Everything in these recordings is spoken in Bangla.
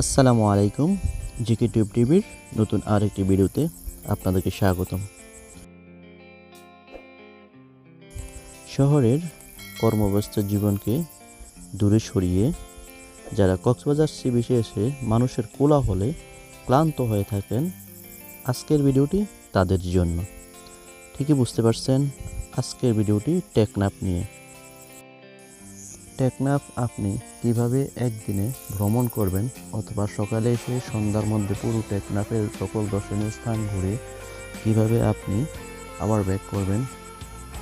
আসসালামু আলাইকুম, জিকে টিউব টিভির নতুন আরেকটি ভিডিওতে আপনাদেরকে স্বাগতম। শহরের কর্মব্যস্ত জীবনকে দূরে সরিয়ে যারা কক্সবাজার সি বিচে এসে মানুষের কোলাহলে ক্লান্ত হয়ে থাকেন, আজকের ভিডিওটি তাদের জন্য। ঠিকই বুঝতে পারছেন, আজকের ভিডিওটি টেকনাপ নিয়ে। টেকনাফ আপনি কীভাবে একদিনে ভ্রমণ করবেন অথবা সকালে এসে সন্ধ্যার মধ্যে পুরো টেকনাফের সকল দর্শনীয় স্থান ঘুরে কীভাবে আপনি আবার ব্যাক করবেন?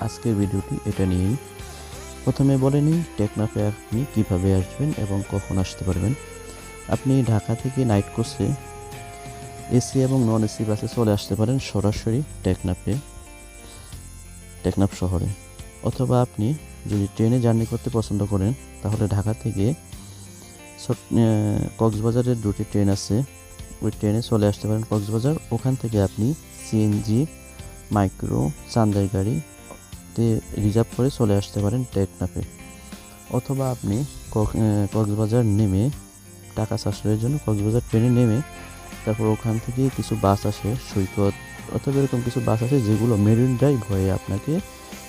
আজকের ভিডিওটি এটা নিয়েই। প্রথমে বলে নিই, টেকনাফে আপনি কীভাবে আসবেন এবং কখন আসতে পারবেন। আপনি ঢাকা থেকে নাইট কোর্সে এসি এবং নন এসি বাসে চলে আসতে পারেন সরাসরি টেকনাফে, টেকনাফ শহরে। অথবা আপনি যদি ট্রেনে জার্নি করতে পছন্দ করেন, তাহলে ঢাকা থেকে কক্সবাজারের দুটি ট্রেন আছে। ওই ট্রেনে চলে আসতে পারেন কক্সবাজার। ওখান থেকে আপনি সিএনজি মাইক্রো, চান্দাই গাড়িতে রিজার্ভ করে চলে আসতে পারেন টেকনাফে। অথবা আপনি কক- কক্সবাজার নেমে টাকা সাশ্রয়ের জন্য কক্সবাজার ট্রেনে নেমে তারপর ওখান থেকে কিছু বাস আসে, সৈকত অথবা এরকম কিছু বাস আছে যেগুলো মেরিন ড্রাইভ হয়ে আপনাকে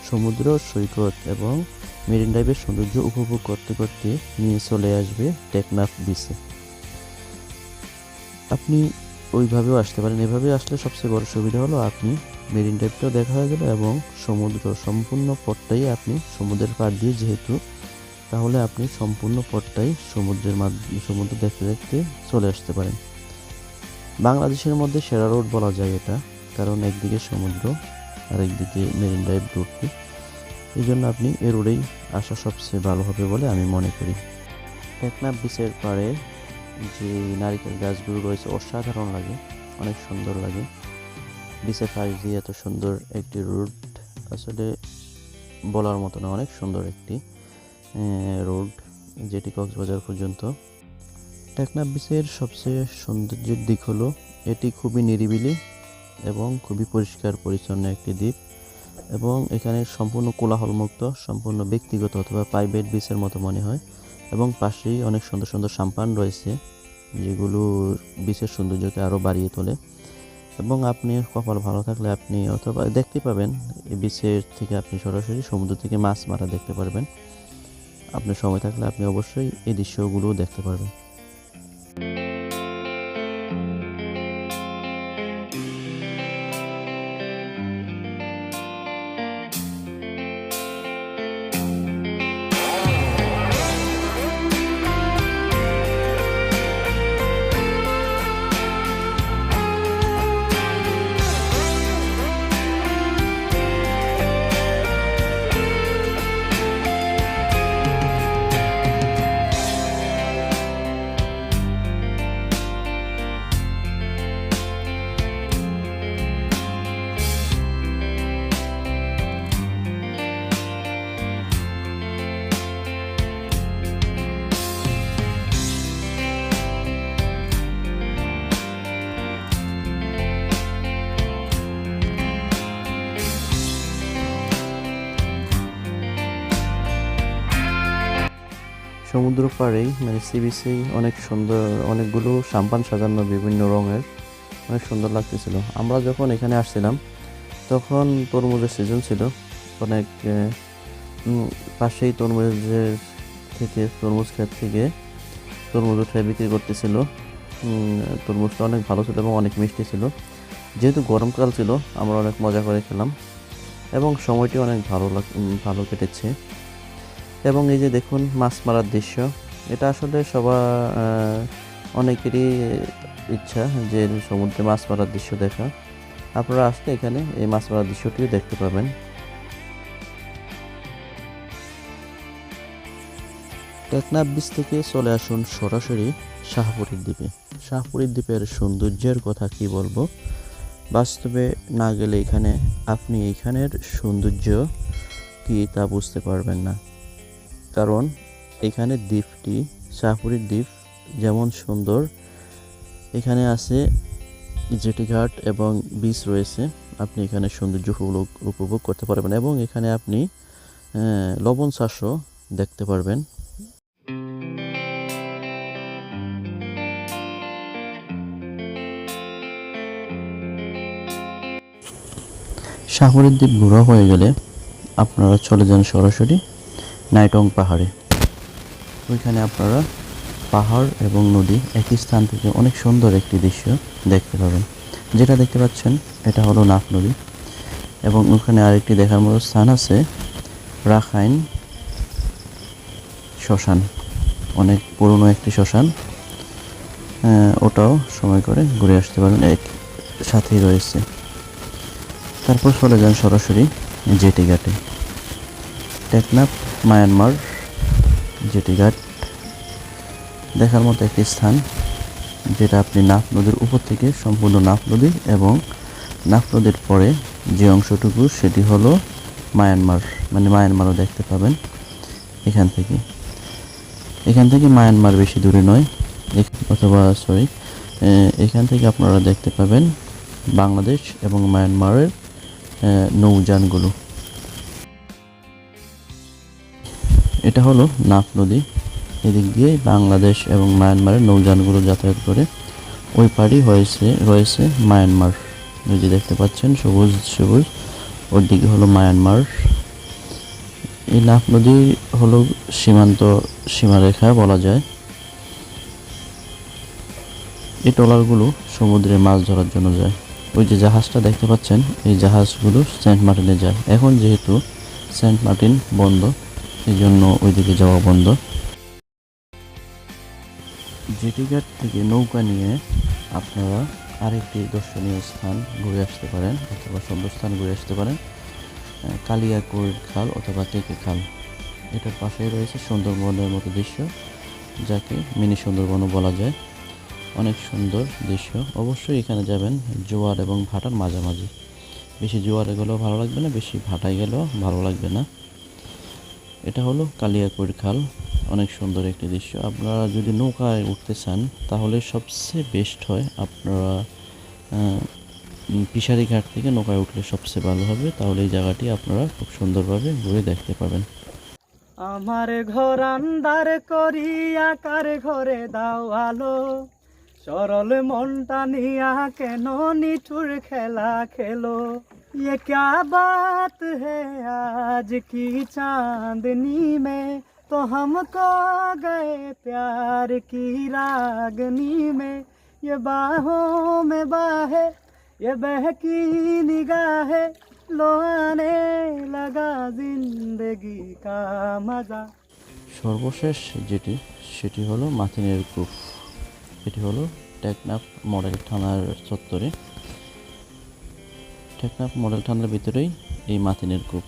সমুদ্র, সৈকত এবং মেরিন ড্রাইভের সৌন্দর্য উপভোগ করতে করতে নিয়ে চলে আসবে টেকনাফ বিচে। আপনি ওইভাবেও আসতে পারেন। এভাবে আসলে সবচেয়ে বড় সুবিধা হলো আপনি মেরিন ড্রাইভটাও দেখা হয়ে গেল এবং সমুদ্র, সম্পূর্ণ পথটাই আপনি সমুদ্রের পাড় দিয়ে যেহেতু, তাহলে আপনি সম্পূর্ণ পথটাই সমুদ্রের মাধ্যমে সমুদ্র দেখতে দেখতে চলে আসতে পারেন। বাংলাদেশের মধ্যে সেরা রোড বলা যায় এটা, কারণ একদিকে সমুদ্র আর একদিকে মেরিন ড্রাইভ রোডটি এই জন্য আপনি এ রোডেই আসা সবচেয়ে ভালো হবে বলে আমি মনে করি। টেকনাফ বিচের পাড়ে যে নারিকেল গাছগুলো রয়েছে, অসাধারণ লাগে, অনেক সুন্দর লাগে। বিচের পাশ দিয়ে এত সুন্দর একটি রোড আসলে বলার মতো না, অনেক সুন্দর একটি রোড যেটি কক্সবাজার পর্যন্ত। টেকনাফ বিচের সবচেয়ে সৌন্দর্যের দিক হলো, এটি খুবই নিরিবিলি এবং খুবই পরিষ্কার পরিচ্ছন্ন একটি দ্বীপ এবং এখানে সম্পূর্ণ কোলাহলমুক্ত, সম্পূর্ণ ব্যক্তিগত অথবা প্রাইভেট বিচের মতো মনে হয় এবং পাশেই অনেক সুন্দর সুন্দর সাম্পান রয়েছে যেগুলো বিচের সৌন্দর্যকে আরও বাড়িয়ে তোলে এবং আপনি কপাল ভালো থাকলে আপনি অথবা দেখতে পাবেন, এই বিচের থেকে আপনি সরাসরি সমুদ্র থেকে মাছ মারা দেখতে পারবেন। আপনার সময় থাকলে আপনি অবশ্যই এই দৃশ্যগুলোও দেখতে পারবেন। সমুদ্র পাড়েই মানে সি বিচেই অনেক সুন্দর, অনেকগুলো সাম্পান সাজানো বিভিন্ন রঙের, অনেক সুন্দর লাগতেছিল। আমরা যখন এখানে আসছিলাম, তখন তরমুজের সিজন ছিল। অনেক পাশেই তরমুজের থেকে, তরমুজ ক্ষেত থেকে তরমুজ উঠে বিক্রি করতেছিল। তরমুজটা অনেক ভালো ছিল এবং অনেক মিষ্টি ছিল। যেহেতু গরমকাল ছিল, আমরা অনেক মজা করে খেলাম এবং সময়টি অনেক ভালো লাগ ভালো কেটেছে। এবং এই যে দেখুন, মাছ মারার দৃশ্য, এটা আসলে সবার অনেকেরই ইচ্ছা যে সমুদ্রে মাছ মারার দৃশ্য দেখা। আপনারা আসলে এখানে এই মাছ মারার দৃশ্যটিও দেখতে পাবেন। টেকনাফ বিচ থেকে চলে আসুন সরাসরি শাহপুরীর দ্বীপে। শাহপুরীর দ্বীপের সৌন্দর্যের কথা কি বলব? বাস্তবে না গেলে এখানে আপনি এখানের সৌন্দর্য কি তা বুঝতে পারবেন না। কারণ এখানে দ্বীপটি শাহপুরীর দ্বীপ যেমন সুন্দর। এখানে আছে জেটিঘাট এবং বিচ রয়েছে। আপনি এখানে সৌন্দর্য উপভোগ উপভোগ করতে পারবেন এবং এখানে আপনি লবণ চাষও দেখতে পারবেন। সাগরের দ্বীপ ঘোরা হয়ে গেলে আপনারা চলে যান সরাসরি নাইটং পাহাড়ে। ওইখানে আপনারা পাহাড় এবং নদী একই স্থান থেকে অনেক সুন্দর একটি দৃশ্য দেখতে পাবেন। যেটা দেখতে পাচ্ছেন, এটা হলো নাফ নদী এবং ওখানে আরেকটি দেখার মতো স্থান আছে, রাখাইন শ্মশান। অনেক পুরনো একটি শ্মশান। ওটাও সময় করে ঘুরে আসতে পারেন এক সাথেই রয়েছে। তারপর চলে যান সরাসরি জেটি ঘাটে টেকনাফ মায়ানমার জেটি ঘাট দেখার মতো একটি স্থান যেটা আপনি নাফ নদীর উপর থেকে সম্পূর্ণ নাফ নদী এবং নাফ নদীর পরে যে অংশটুকু সেটি হলো মায়ানমার মানে মায়ানমারও দেখতে পাবেন এখান থেকে। এখান থেকে মায়ানমার বেশি দূরে নয় অথবা সরি এখান থেকে আপনারা দেখতে পাবেন বাংলাদেশ এবং মায়ানমারের নৌযানগুলো। এটা হলো নাফ নদী। এদিক দিয়ে বাংলাদেশ এবং মায়ানমারের নৌযানগুলো যাতায়াত করে। ওই পাড়ি হয়েছে, রয়েছে মায়ানমার। ওই যে দেখতে পাচ্ছেন, সবুজ সবুজ। ওর দিকে হলো মায়ানমার। এই নাফ নদী হলো সীমান্ত সীমারেখা বলা যায়। এই ট্রলারগুলো সমুদ্রে মাছ ধরার জন্য যায়। ওই যে জাহাজটা দেখতে পাচ্ছেন, এই জাহাজগুলো সেন্ট মার্টিনে যায়। এখন যেহেতু সেন্ট মার্টিন বন্ধ এই জন্য ওইদিকে যাওয়া বন্ধ। জেটি ঘাট থেকে নৌকা নিয়ে আপনারা আরেকটি দর্শনীয় স্থান ঘুরে আসতে পারেন অথবা সুন্দর স্থান ঘুরে আসতে পারেন কালিয়াকৈর খাল অথবা কেকে খাল। এটার পাশেই রয়েছে সুন্দরবনের মতো দৃশ্য, যাকে মিনি সুন্দরবনও বলা যায়। অনেক সুন্দর দৃশ্য। অবশ্যই এখানে যাবেন জোয়ার এবং ভাটার মাঝামাঝি। বেশি জোয়ারে গেলেও ভালো লাগবে না, বেশি ভাটায় গেলেও ভালো লাগবে না। এটা হলো কালিয়াকৈর খাল, অনেক সুন্দর একটি দৃশ্য। আপনারা যদি নৌকায় উঠতে চান, তাহলে সবচেয়ে বেস্ট হয় আপনারা পিশারি ঘাট থেকে নৌকায় উঠলে সবচেয়ে ভালো হবে। তাহলে এই জায়গাটি আপনারা খুব সুন্দরভাবে ঘুরে দেখতে পাবেন। আমার ঘর আন্দার করি, আকার ঘরে দাও আলো। সরল মনটা নিয়া কেন নিঠুর খেলা খেলো? ये क्या बात है आज की चांदनी में तो हमको गए प्यार की रागनी में ये बाहों में बाहे ये बहकी निगाहें लो आने लगा जिंदगी का मजा সর্বশেষ যেটি সেটি হলো মাথিনের কূপ এটি হলো টেকনাফ মডেল থানার চত্বরে টেকনাফ মডেল থানার ভিতরেই এই মাথিনের কূপ।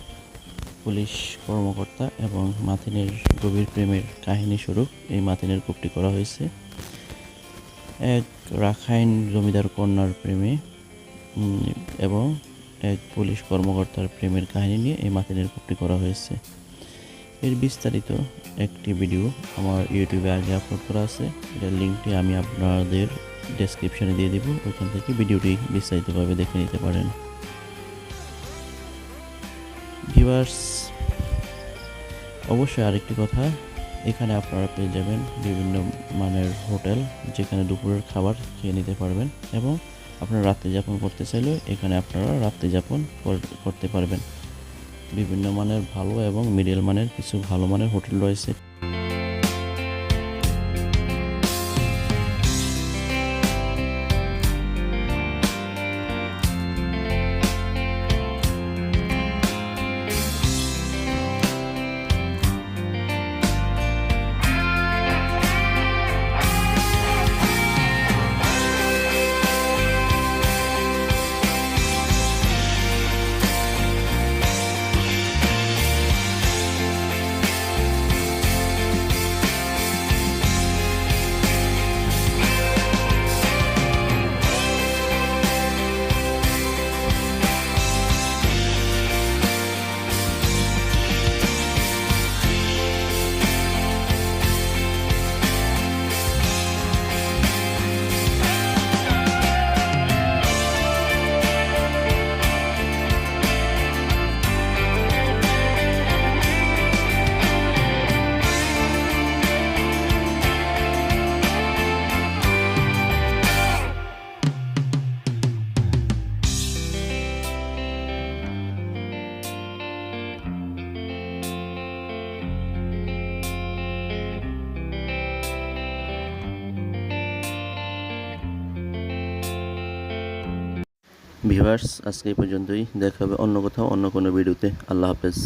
পুলিশ কর্মকর্তা এবং মাথিনের গভীর প্রেমের কাহিনী স্বরূপ এই মাথিনের কূপটি করা হয়েছে। এক রাখাইন জমিদার কন্যার প্রেমে এবং এক পুলিশ কর্মকর্তার প্রেমের কাহিনী নিয়ে এই মাথিনের কূপটি করা হয়েছে। এর বিস্তারিত একটি ভিডিও আমার ইউটিউবে আগে আপলোড করা আছে। এটার লিঙ্কটি আমি আপনাদের ডেসক্রিপশনে দিয়ে দিব। ওইখান থেকে ভিডিওটি বিস্তারিতভাবে দেখে নিতে পারেন। ভিউয়ার্স অবশ্যই আরেকটি কথা, এখানে আপনারা পেয়ে যাবেন বিভিন্ন মানের হোটেল, যেখানে দুপুরের খাবার খেয়ে নিতে পারবেন এবং আপনারা রাত্রি যাপন করতে চাইলেও এখানে আপনারা রাত্রি যাপন কর- করতে পারবেন। বিভিন্ন মানের ভালো এবং মিডিয়াল মানের কিছু ভালো মানের হোটেল রয়েছে। ভিভার্স আজকে এই পর্যন্তই। দেখা হবে অন্য কোথাও অন্য কোনো ভিডিওতে। আল্লাহ হাফেজ।